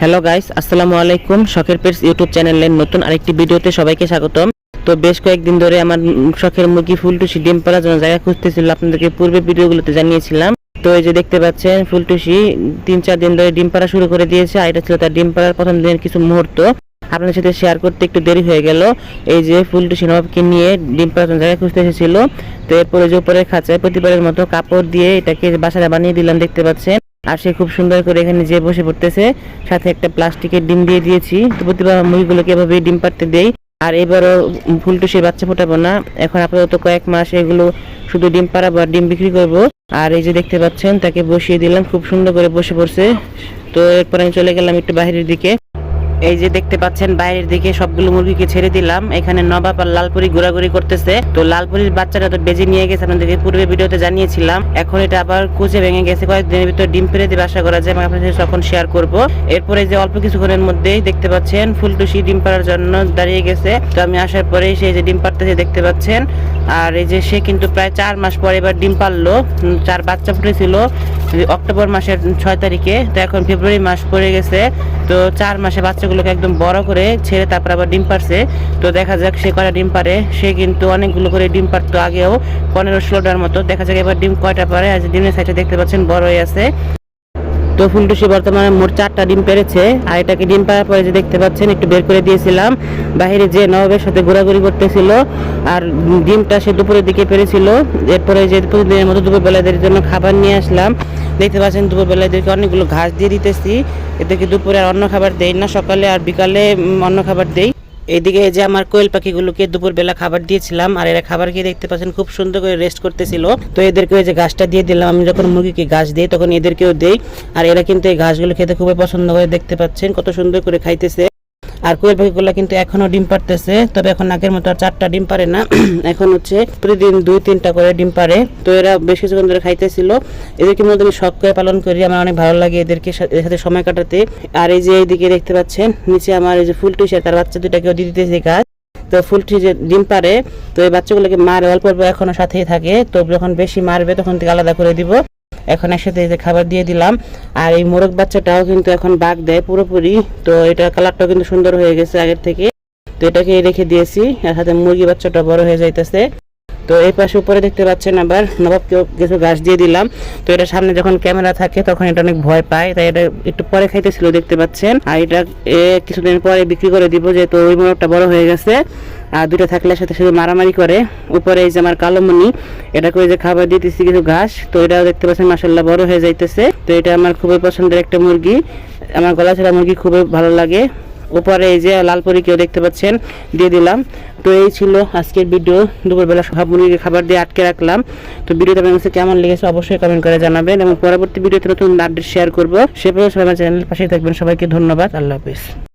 Hello guys আসসালামু আলাইকুম। শখের পেটস ইউটিউব চ্যানেলের নতুন আরেকটি ভিডিওতে সবাইকে স্বাগতম। তো বেশ কয়েকদিন ধরে আমার শখের মুরগি ফুলটুসি ডিম পাড়ার জন্য জায়গা খুঁজতেছিল, আপনাদেরকে পূর্বে ভিডিওগুলোতে জানিয়েছিলাম। তো এই যে দেখতে পাচ্ছেন ফুলটুসি তিন চার দিন ধরে ডিম পাড়া শুরু করে দিয়েছে, আর এটা ছিল তার ডিম পাড়ার প্রথম দিনের কিছু মুহূর্ত। আপনাদের সাথে শেয়ার করতে একটু দেরি হয়ে গেল। এই যে ফুলটুসি নবাবকে নিয়ে ডিম পাড়ার জন্য জায়গা খুঁজতে এসেছিল। তো এরপরে যে উপরের খাঁচায় প্রতিবারের মতো কাপড় দিয়ে এটাকে বাসায় বানিয়ে দিলাম, দেখতে পাচ্ছেন। আর সে খুব সুন্দর করে এখানে যে বসে পড়তেছে, সাথে একটা প্লাস্টিকের ডিম দিয়ে দিয়েছি। তো প্রতিবার মুরগিগুলোকে এভাবে ডিম পাড়তে দেই। আর এবারও ফুলটুসির বাচ্চা ফোটাবো না। এখন আপাতত কয়েক মাস এগুলো শুধু ডিম পাড়াবো আর ডিম বিক্রি করব। আর এই যে দেখতে পাচ্ছেন, তাকে বসিয়ে দিলাম। খুব সুন্দর করে বসে পড়ছে। তো এরপর আমি চলে গেলাম একটু বাইরের দিকে। এই যে দেখতে পাচ্ছেন, বাইরের দিকে সবগুলো মুরগিকে ছেড়ে দিলাম। এখানে নবাব আর লালপুরি ঘোরাঘুরি করতেছে। তো লালপুরির বাচ্চাটা তো বেজে নিয়ে গেছে, আপনাদেরকে পূর্বে ভিডিওতে জানিয়েছিলাম। এখন এটা আবার কুচে ভেঙে গেছে। কয়েকদিনের ভিতর ডিম পেরে দেবে আশা করা যায়, আমি আপনাদের তখন শেয়ার করব। এরপরে যে অল্প কিছুক্ষণের মধ্যেই দেখতে পাচ্ছেন, ফুলটুসি ডিম পাড়ার জন্য দাঁড়িয়ে গেছে। তো আমি আসার পরেই সে যে ডিম পাড়তেছে দেখতে পাচ্ছেন। আর এই যে সে কিন্তু প্রায় চার মাস পরে এবার ডিম পারল চার বাচ্চা ফুটেছিল অক্টোবর মাসের ছয় তারিখে। তো এখন ফেব্রুয়ারি মাস পড়ে গেছে। তো চার মাসে বাচ্চাগুলোকে একদম বড় করে ছেড়ে তারপর আবার ডিম পারছে তো দেখা যাক সে কয়টা ডিম পারে সে কিন্তু অনেকগুলো করে ডিম পারতো আগেও। পনেরো ষোলোটার মতো। দেখা যাক এবার ডিম কয়টা পারে আজ ডিমের সাইডে দেখতে পাচ্ছেন বড় হয়ে আছে। তো ফুলটুসি বর্তমানে মোট চারটা ডিম পেরেছে। আর এটাকে ডিম পাওয়ার পরে যে দেখতে পাচ্ছেন, একটু বের করে দিয়েছিলাম। বাইরে যে নবাবের সাথে ঘোরাঘুরি করতেছিল, আর ডিমটা সে দুপুরের দিকে পেরেছিল। এরপরে যে প্রতিদিনের মতো দুপুরবেলা এদের জন্য খাবার নিয়ে আসলাম। দেখতে পাচ্ছেন দুপুরবেলা এদেরকে অনেকগুলো ঘাস দিয়ে দিতেছি। এদেরকে দুপুরে আর অন্য খাবার দেই না, সকালে আর বিকালে অন্য খাবার দেই। এইদিকে এই যে আমার কোয়েল পাখিগুলোকে দুপুরবেলা খাবার দিয়েছিলাম, আর এরা খাবার খেয়ে দেখতে পাচ্ছেন খুব সুন্দর করে রেস্ট করতেছিল। তো এদেরকে ওই যে গাছটা দিয়ে দিলাম, আমি যখন মুরগিকে ঘাস দিই তখন এদেরকেও দেই, আর এরা কিন্তু এই ঘাসগুলো খেতে খুবই পছন্দ করে দেখতে পাচ্ছেন, কত সুন্দর করে খাইতেছে। আর কোয়েল পাখিগুলো কিন্তু এখনও ডিম পারতেছে তবে এখন আগের মতো আর চারটা ডিম পারে না। এখন হচ্ছে প্রতিদিন দুই, তিনটা করে ডিম পারে তো এরা বেশ কিছুক্ষণ ধরে খাইতেছিল। এদেরকে মূলত আমি শখ করে পালন করি, আমার অনেক ভালো লাগে এদেরকে এদের সাথে সময় কাটাতে। আর এই যে এইদিকে দেখতে পাচ্ছেন, নিচে আমার এই যে ফুলটুসি আর তার বাচ্চা দুটাকেও দিয়ে দিতেছে গাছ। তো ফুলটি যে ডিম পারে তো এই বাচ্চাগুলোকে মারে, অল্প অল্প এখনও সাথেই থাকে। তো যখন বেশি মারবে তখন থেকে আলাদা করে দিব। এখন একসাথে এই যে খাবার দিয়ে দিলাম। আর এই মোরগ বাচ্চাটাও কিন্তু এখন বাঘ দেয় পুরোপুরি। তো এটা কালারটাও কিন্তু সুন্দর হয়ে গেছে আগের থেকে। তো এটাকে রেখে দিয়েছি। আর সাথে মুরগি বাচ্চাটা বড় হয়ে যাইতেছে। তো এই পাশে উপরে দেখতে পাচ্ছেন আবার নবাবকেও কিছু ঘাস দিয়ে দিলাম। তো এটা সামনে যখন ক্যামেরা থাকে তখন এটা অনেক ভয় পায়, তাই এটা একটু পরে খাইতেছিল দেখতে পাচ্ছেন। আর এটা কিছুদিন পরে বিক্রি করে দিব যেহেতু ওই মোরগটা বড় হয়ে গেছে। আর দুটো থাকলে সাথে শুধু মারামারি করে। উপরে এই যে আমার কালোমণি এটা করে যে খাবার দিতেছি কিছু ঘাস। তো এটাও দেখতে পাচ্ছেন মাসাল্লাহ বড় হয়ে যাইতেছে। তো এটা আমার খুবই পছন্দের একটা মুরগি। আমার গলা ছাড়া মুরগি খুবই ভালো লাগে। উপরে এই যে লাল পরীকেও দেখতে পাচ্ছেন, দিয়ে দিলাম। তো এই ছিল আজকের ভিডিও। দুপুরবেলা সব মুরগির খাবার দিয়ে আটকে রাখলাম। তো ভিডিওটা আপনার কাছে কেমন লেগেছে অবশ্যই কমেন্ট করে জানাবেন এবং পরবর্তী ভিডিওতে নতুন আপডেট শেয়ার করব। সে পর্যন্ত সবাই আমার চ্যানেলের পাশে থাকবেন। সবাইকে ধন্যবাদ। আল্লাহ হাফিজ।